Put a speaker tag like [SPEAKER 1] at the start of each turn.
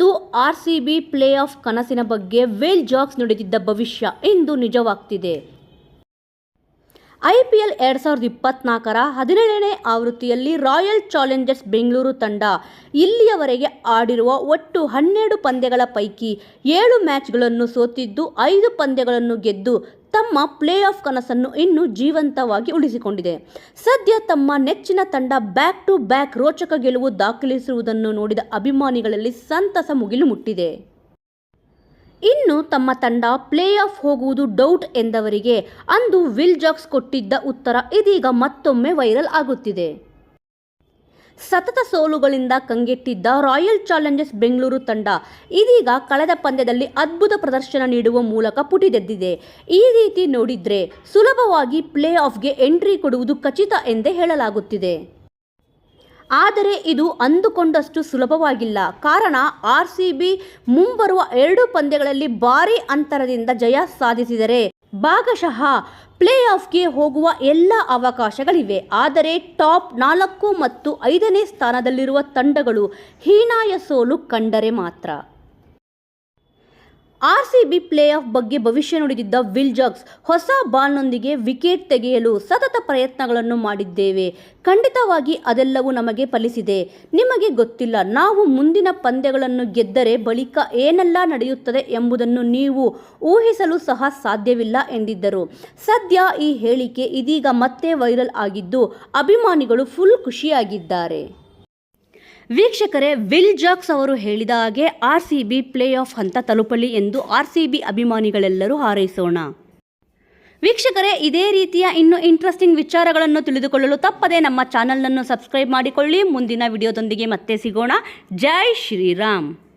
[SPEAKER 1] ಅಂದು R C B play of ಕನಸಿನ ಬಗ್ಗೆ ವೇಲ್ ಜಾಕ್ಸ್ ನುಡಿದಿದ್ದ ಭವಿಷ್ಯ ಇಂದು ನಿಜವಾಗ್ತಿದೆ. ಐ ಪಿ ಎಲ್ ಎರಡು ಸಾವಿರದ ಇಪ್ಪತ್ನಾಲ್ಕರ ಹದಿನೇಳನೇ ಆವೃತ್ತಿಯಲ್ಲಿ ರಾಯಲ್ ಚಾಲೆಂಜರ್ಸ್ ಬೆಂಗಳೂರು ತಂಡ ಇಲ್ಲಿಯವರೆಗೆ ಆಡಿರುವ ಒಟ್ಟು ಹನ್ನೆರಡು ಪಂದ್ಯಗಳ ಪೈಕಿ ಏಳು ಮ್ಯಾಚ್ಗಳನ್ನು ಸೋತಿದ್ದು ಐದು ಪಂದ್ಯಗಳನ್ನು ಗೆದ್ದು ತಮ್ಮ ಪ್ಲೇ ಆಫ್ ಕನಸನ್ನು ಇನ್ನೂ ಜೀವಂತವಾಗಿ ಉಳಿಸಿಕೊಂಡಿದೆ. ಸದ್ಯ ತಮ್ಮ ನೆಚ್ಚಿನ ತಂಡ ಬ್ಯಾಕ್ ಟು ಬ್ಯಾಕ್ ರೋಚಕ ಗೆಲುವು ದಾಖಲಿಸಿರುವುದನ್ನು ನೋಡಿದ ಅಭಿಮಾನಿಗಳಲ್ಲಿ ಸಂತಸ ಮುಗಿಲು ಮುಟ್ಟಿದೆ. ಇನ್ನು ತಮ್ಮ ತಂಡ ಪ್ಲೇ ಆಫ್ ಹೋಗುವುದು ಡೌಟ್ ಎಂದವರಿಗೆ ಅಂದು ವಿಲ್ ಜಾಕ್ಸ್ ಕೊಟ್ಟಿದ್ದ ಉತ್ತರ ಇದೀಗ ಮತ್ತೊಮ್ಮೆ ವೈರಲ್ ಆಗುತ್ತಿದೆ. ಸತತ ಸೋಲುಗಳಿಂದ ಕಂಗೆಟ್ಟಿದ್ದ ರಾಯಲ್ ಚಾಲೆಂಜರ್ಸ್ ಬೆಂಗಳೂರು ತಂಡ ಇದೀಗ ಕಳೆದ ಪಂದ್ಯದಲ್ಲಿ ಅದ್ಭುತ ಪ್ರದರ್ಶನ ನೀಡುವ ಮೂಲಕ ಪುಟಿದೆದ್ದಿದೆ. ಈ ರೀತಿ ನೋಡಿದ್ರೆ ಸುಲಭವಾಗಿ ಪ್ಲೇ ಆಫ್ಗೆ ಎಂಟ್ರಿ ಕೊಡುವುದು ಖಚಿತ ಎಂದೇ ಹೇಳಲಾಗುತ್ತಿದೆ. ಆದರೆ ಇದು ಅಂದುಕೊಂಡಷ್ಟು ಸುಲಭವಾಗಿಲ್ಲ. ಕಾರಣ, ಆರ್ ಸಿ ಬಿ ಮುಂಬರುವ ಎರಡು ಪಂದ್ಯಗಳಲ್ಲಿ ಭಾರೀ ಅಂತರದಿಂದ ಜಯ ಸಾಧಿಸಿದರೆ ಭಾಗಶಃ ಪ್ಲೇ ಆಫ್ಗೆ ಹೋಗುವ ಎಲ್ಲ ಅವಕಾಶಗಳಿವೆ. ಆದರೆ ಟಾಪ್ ನಾಲ್ಕು ಮತ್ತು ಐದನೇ ಸ್ಥಾನದಲ್ಲಿರುವ ತಂಡಗಳು ಹೀನಾಯ ಸೋಲು ಕಂಡರೆ ಮಾತ್ರ. R C B play of ಬಗ್ಗೆ ಭವಿಷ್ಯ ನುಡಿದಿದ್ದ ವಿಲ್ ಜಾಕ್ಸ್ ಹೊಸ ಬಾಲ್ನೊಂದಿಗೆ ವಿಕೆಟ್ ತೆಗೆಯಲು ಸತತ ಪ್ರಯತ್ನಗಳನ್ನು ಮಾಡಿದ್ದೇವೆ. ಖಂಡಿತವಾಗಿ ಅದೆಲ್ಲವೂ ನಮಗೆ ಫಲಿಸಿದೆ. ನಿಮಗೆ ಗೊತ್ತಿಲ್ಲ, ನಾವು ಮುಂದಿನ ಪಂದ್ಯಗಳನ್ನು ಗೆದ್ದರೆ ಬಳಿಕ ಏನೆಲ್ಲ ನಡೆಯುತ್ತದೆ ಎಂಬುದನ್ನು ನೀವು ಊಹಿಸಲು ಸಹ ಸಾಧ್ಯವಿಲ್ಲ ಎಂದಿದ್ದರು. ಸದ್ಯ ಈ ಹೇಳಿಕೆ ಇದೀಗ ಮತ್ತೆ ವೈರಲ್ ಆಗಿದ್ದು, ಅಭಿಮಾನಿಗಳು ಫುಲ್ ಖುಷಿಯಾಗಿದ್ದಾರೆ. ವೀಕ್ಷಕರೇ, ವಿಲ್ ಜಾಕ್ಸ್ ಅವರು ಹೇಳಿದ ಹಾಗೆ R C B play of ಹಂತ ತಲುಪಲಿ ಎಂದು ಆರ್ ಸಿ ಬಿ ಅಭಿಮಾನಿಗಳೆಲ್ಲರೂ ಹಾರೈಸೋಣ. ವೀಕ್ಷಕರೇ, ಇದೇ ರೀತಿಯ ಇನ್ನು ಇಂಟ್ರೆಸ್ಟಿಂಗ್ ವಿಚಾರಗಳನ್ನು ತಿಳಿದುಕೊಳ್ಳಲು ತಪ್ಪದೆ ನಮ್ಮ ಚಾನಲನ್ನು ಸಬ್ಸ್ಕ್ರೈಬ್ ಮಾಡಿಕೊಳ್ಳಿ. ಮುಂದಿನ ವಿಡಿಯೋದೊಂದಿಗೆ ಮತ್ತೆ ಸಿಗೋಣ. ಜೈ ಶ್ರೀರಾಮ್.